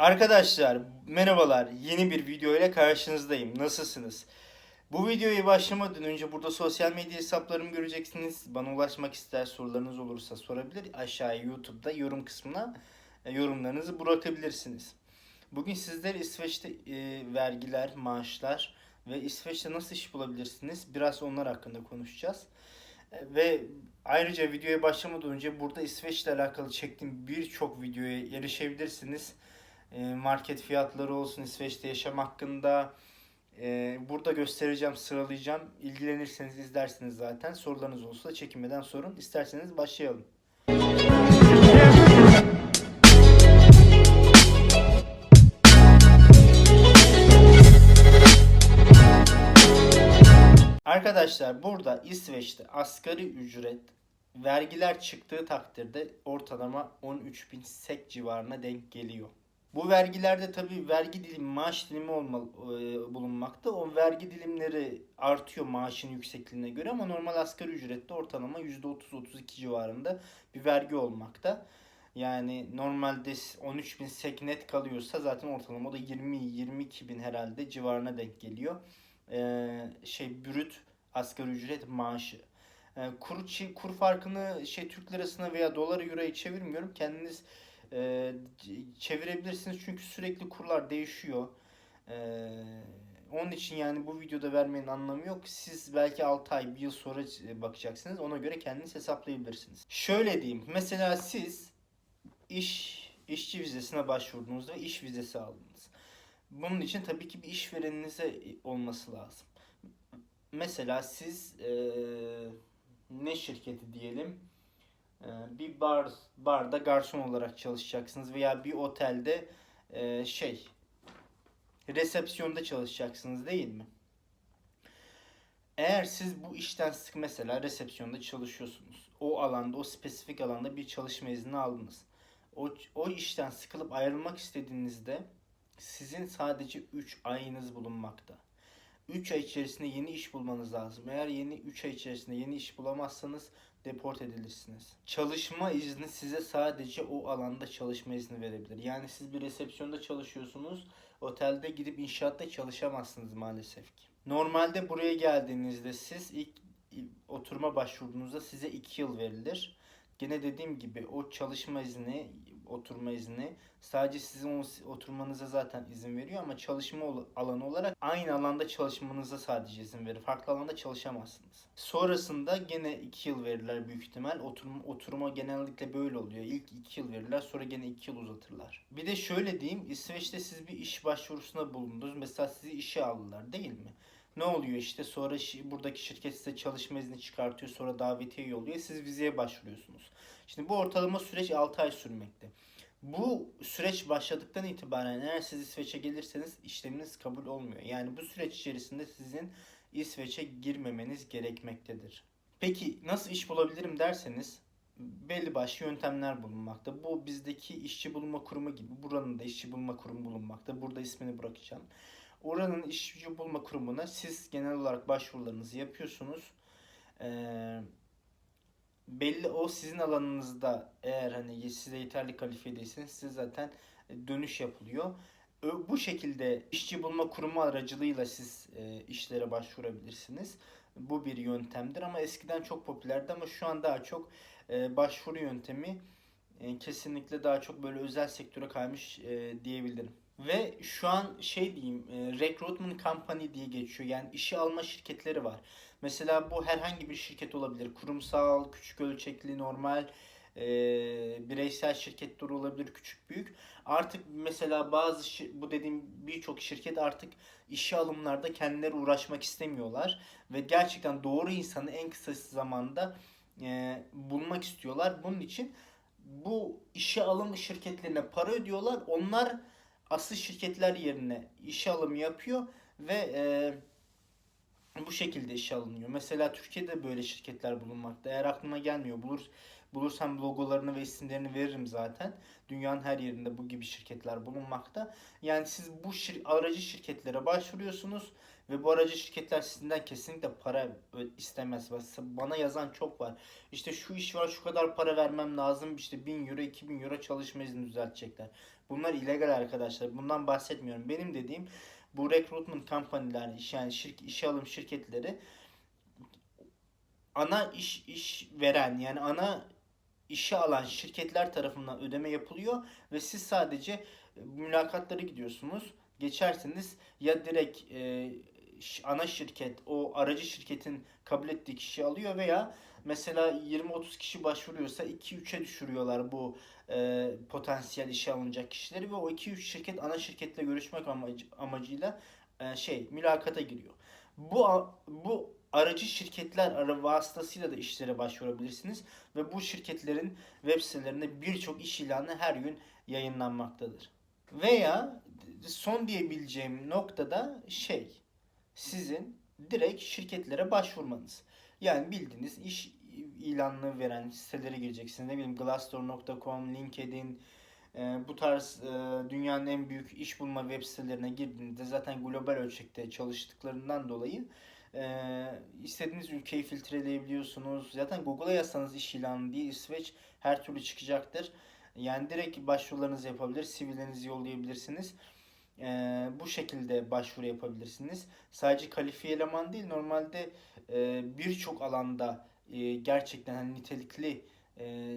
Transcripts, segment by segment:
Arkadaşlar merhabalar. Yeni bir video ile karşınızdayım. Nasılsınız? Bu videoya başlamadan önce burada sosyal medya hesaplarımı göreceksiniz. Bana ulaşmak ister sorularınız olursa sorabilir. Aşağıya YouTube'da yorum kısmına e, yorumlarınızı bırakabilirsiniz. Bugün sizler İsveç'te e, vergiler, maaşlar ve İsveç'te nasıl iş bulabilirsiniz? Biraz onlar hakkında konuşacağız. E, Ve ayrıca videoya başlamadan önce burada İsveç'le alakalı çektiğim birçok videoya erişebilirsiniz. E, market fiyatları olsun, İsveç'te yaşam hakkında. e, burada göstereceğim, sıralayacağım. İlgilenirseniz izlersiniz zaten. Sorularınız olursa çekinmeden sorun. İsterseniz başlayalım. Arkadaşlar burada İsveç'te asgari ücret vergiler çıktığı takdirde ortalama 13.000 sek civarına denk geliyor. Bu vergilerde tabii vergi dilimi, maaş dilimi olmalı, e, bulunmakta. O vergi dilimleri artıyor maaşın yüksekliğine göre ama normal asgari ücrette ortalama %30-32 civarında bir vergi olmakta. Yani normalde 13.000 sek net kalıyorsa zaten ortalama o da 20-22 bin herhalde civarına denk geliyor. Ee, şey brüt asgari ücret maaşı. Ee, kur, kur farkını şey Türk lirasına veya dolar euroya çevirmiyorum. Kendiniz e, çevirebilirsiniz çünkü sürekli kurlar değişiyor. Ee, onun için yani bu videoda vermenin anlamı yok. Siz belki 6 ay, 1 yıl sonra e, bakacaksınız. Ona göre kendiniz hesaplayabilirsiniz. Şöyle diyeyim. Mesela siz iş işçi vizesine başvurdunuz iş vizesi aldınız. Bunun için tabii ki bir işvereninize olması lazım. Mesela siz eee, ne şirketi diyelim? Eee, bir bar barda garson olarak çalışacaksınız veya bir otelde eee, şey resepsiyonda çalışacaksınız değil mi? Eğer siz bu işten sık mesela resepsiyonda çalışıyorsunuz. O alanda, o spesifik alanda bir çalışma izni aldınız. O, o işten sıkılıp ayrılmak istediğinizde sizin sadece 3 ayınız bulunmakta. 3 ay içerisinde yeni iş bulmanız lazım. Eğer yeni 3 ay içerisinde yeni iş bulamazsanız deport edilirsiniz. Çalışma izni size sadece o alanda çalışma izni verebilir. Yani siz bir resepsiyonda çalışıyorsunuz. Otelde gidip inşaatta çalışamazsınız maalesef ki. Normalde buraya geldiğinizde siz ilk oturma başvurduğunuzda size 2 yıl verilir. Gene dediğim gibi o çalışma izni, oturma izni sadece sizin oturmanıza zaten izin veriyor ama çalışma alanı olarak aynı alanda çalışmanıza sadece izin verir. Farklı alanda çalışamazsınız. Sonrasında gene 2 yıl verirler büyük ihtimal. Oturma, oturma genellikle böyle oluyor. İlk 2 yıl verirler sonra gene 2 yıl uzatırlar. Bir de şöyle diyeyim İsveç'te siz bir iş başvurusuna bulundunuz. Mesela sizi işe aldılar değil mi? Ne oluyor işte sonra buradaki şirket size çalışma izni çıkartıyor sonra davetiye yolluyor. Siz vizeye başvuruyorsunuz. Şimdi bu ortalama süreç 6 ay sürmekte. Bu süreç başladıktan itibaren eğer siz İsveç'e gelirseniz işleminiz kabul olmuyor. Yani bu süreç içerisinde sizin İsveç'e girmemeniz gerekmektedir. Peki nasıl iş bulabilirim derseniz belli başlı yöntemler bulunmakta. Bu bizdeki işçi bulma kurumu gibi. Buranın da işçi bulma kurumu bulunmakta. Burada ismini bırakacağım. Oranın işçi bulma kurumuna siz genel olarak başvurularınızı yapıyorsunuz. Ee, belli o sizin alanınızda eğer hani size yeterli kalifiye değilseniz size zaten e, dönüş yapılıyor. Bu şekilde işçi bulma kurumu aracılığıyla siz e, işlere başvurabilirsiniz. Bu bir yöntemdir ama eskiden çok popülerdi ama şu an daha çok e, başvuru yöntemi e, kesinlikle daha çok böyle özel sektöre kaymış e, diyebilirim. Ve şu an şey diyeyim, e, recruitment company diye geçiyor. Yani işe alma şirketleri var. Mesela bu herhangi bir şirket olabilir. Kurumsal, küçük ölçekli, normal, e, bireysel şirketler olabilir, küçük büyük. Artık mesela bazı bu dediğim birçok şirket artık işe alımlarda kendileri uğraşmak istemiyorlar ve gerçekten doğru insanı en kısa zamanda e, bulmak istiyorlar. Bunun için bu işe alım şirketlerine para ödüyorlar. Onlar asıl şirketler yerine işe alımı yapıyor ve e, bu şekilde işe alınıyor. Mesela Türkiye'de böyle şirketler bulunmakta. Eğer aklına gelmiyor bulur Bulursam logolarını ve isimlerini veririm zaten. Dünyanın her yerinde bu gibi şirketler bulunmakta. Yani siz bu şir- aracı şirketlere başvuruyorsunuz ve bu aracı şirketler sizden kesinlikle para istemez. Bana yazan çok var. İşte şu iş var şu kadar para vermem lazım. İşte 1000 euro 2000 euro çalışma izni düzeltecekler. Bunlar illegal arkadaşlar. Bundan bahsetmiyorum. Benim dediğim bu recruitment company'ler iş yani şirk, işe alım şirketleri ana iş iş veren yani ana işe alan şirketler tarafından ödeme yapılıyor ve siz sadece e, mülakatlara gidiyorsunuz. Geçersiniz ya direkt e, ana şirket o aracı şirketin kabul ettiği kişiyi alıyor veya mesela 20-30 kişi başvuruyorsa 2-3'e düşürüyorlar bu e, potansiyel işe alınacak kişileri ve o 2-3 şirket ana şirketle görüşmek amacı, amacıyla e, şey mülakata giriyor. Bu bu aracı şirketler ara vasıtasıyla da işlere başvurabilirsiniz ve bu şirketlerin web sitelerinde birçok iş ilanı her gün yayınlanmaktadır. Veya son diyebileceğim noktada şey sizin direkt şirketlere başvurmanız. Yani bildiğiniz iş ilanını veren sitelere gireceksiniz. Ne bileyim Glassdoor.com, LinkedIn, e, bu tarz e, dünyanın en büyük iş bulma web sitelerine girdiğinizde zaten global ölçekte çalıştıklarından dolayı e, istediğiniz ülkeyi filtreleyebiliyorsunuz. Zaten Google'a yazsanız iş ilanı diye İsveç her türlü çıkacaktır. Yani direkt başvurularınızı yapabilir, CV'lerinizi yollayabilirsiniz. E, bu şekilde başvuru yapabilirsiniz. Sadece kalifiye eleman değil, normalde e, birçok alanda e, gerçekten hani nitelikli e,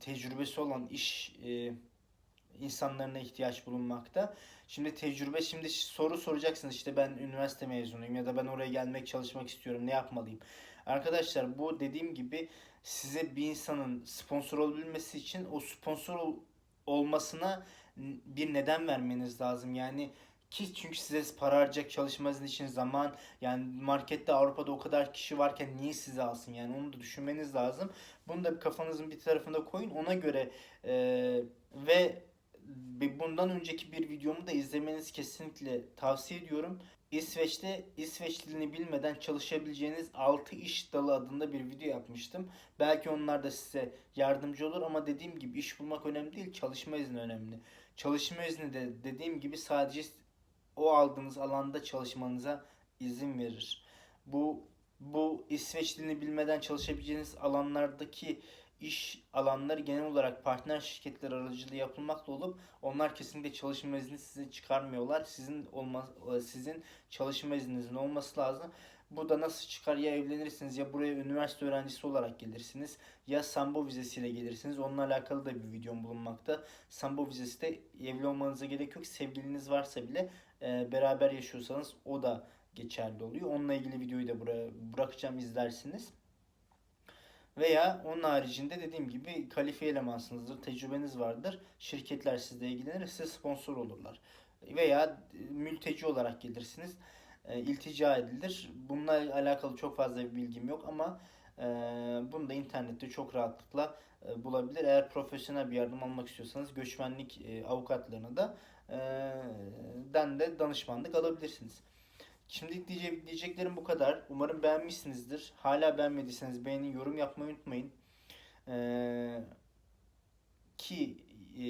tecrübesi olan iş e, insanlarına ihtiyaç bulunmakta. Şimdi tecrübe, şimdi soru soracaksınız işte ben üniversite mezunuyum ya da ben oraya gelmek çalışmak istiyorum ne yapmalıyım? Arkadaşlar bu dediğim gibi size bir insanın sponsor olabilmesi için o sponsor ol- olmasına bir neden vermeniz lazım. Yani ki çünkü size para harcayacak çalışmanız için zaman yani markette Avrupa'da o kadar kişi varken niye sizi alsın yani onu da düşünmeniz lazım. Bunu da kafanızın bir tarafında koyun ona göre e, ve bundan önceki bir videomu da izlemenizi kesinlikle tavsiye ediyorum. İsveç'te İsveç dilini bilmeden çalışabileceğiniz 6 iş dalı adında bir video yapmıştım. Belki onlar da size yardımcı olur ama dediğim gibi iş bulmak önemli değil, çalışma izni önemli. Çalışma izni de dediğim gibi sadece o aldığınız alanda çalışmanıza izin verir. Bu bu İsveç dilini bilmeden çalışabileceğiniz alanlardaki iş alanları genel olarak partner şirketler aracılığıyla yapılmakta olup onlar kesinlikle çalışma izni size çıkarmıyorlar. Sizin olma, sizin çalışma izninizin olması lazım. Bu da nasıl çıkar? Ya evlenirsiniz ya buraya üniversite öğrencisi olarak gelirsiniz ya Sambo vizesiyle gelirsiniz. Onunla alakalı da bir videom bulunmakta. Sambo vizesi de evli olmanıza gerek yok. Sevgiliniz varsa bile e, beraber yaşıyorsanız o da geçerli oluyor. Onunla ilgili videoyu da buraya bırakacağım izlersiniz. Veya onun haricinde dediğim gibi kalifiye elemansınızdır, tecrübeniz vardır. Şirketler sizle ilgilenir, size sponsor olurlar. Veya mülteci olarak gelirsiniz, e, iltica edilir. Bununla alakalı çok fazla bir bilgim yok ama e, bunu da internette çok rahatlıkla e, bulabilir. Eğer profesyonel bir yardım almak istiyorsanız göçmenlik e, avukatlarına da e, den de danışmanlık alabilirsiniz. Şimdilik diyecek, diyeceklerim bu kadar. Umarım beğenmişsinizdir. Hala beğenmediyseniz beğenin, yorum yapmayı unutmayın. Ee, ki e,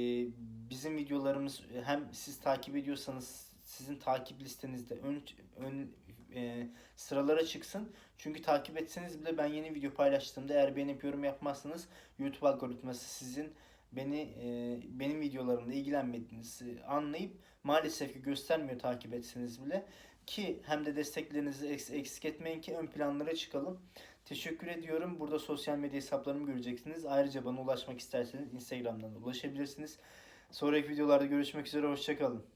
bizim videolarımız hem siz takip ediyorsanız sizin takip listenizde ön, ön e, sıralara çıksın. Çünkü takip etseniz bile ben yeni video paylaştığımda eğer beğenip yorum yapmazsanız YouTube algoritması sizin beni e, benim videolarımla ilgilenmediğinizi anlayıp maalesef ki göstermiyor takip etseniz bile ki hem de desteklerinizi eks- eksik etmeyin ki ön planlara çıkalım. Teşekkür ediyorum. Burada sosyal medya hesaplarımı göreceksiniz. Ayrıca bana ulaşmak isterseniz Instagram'dan da ulaşabilirsiniz. Sonraki videolarda görüşmek üzere. Hoşçakalın.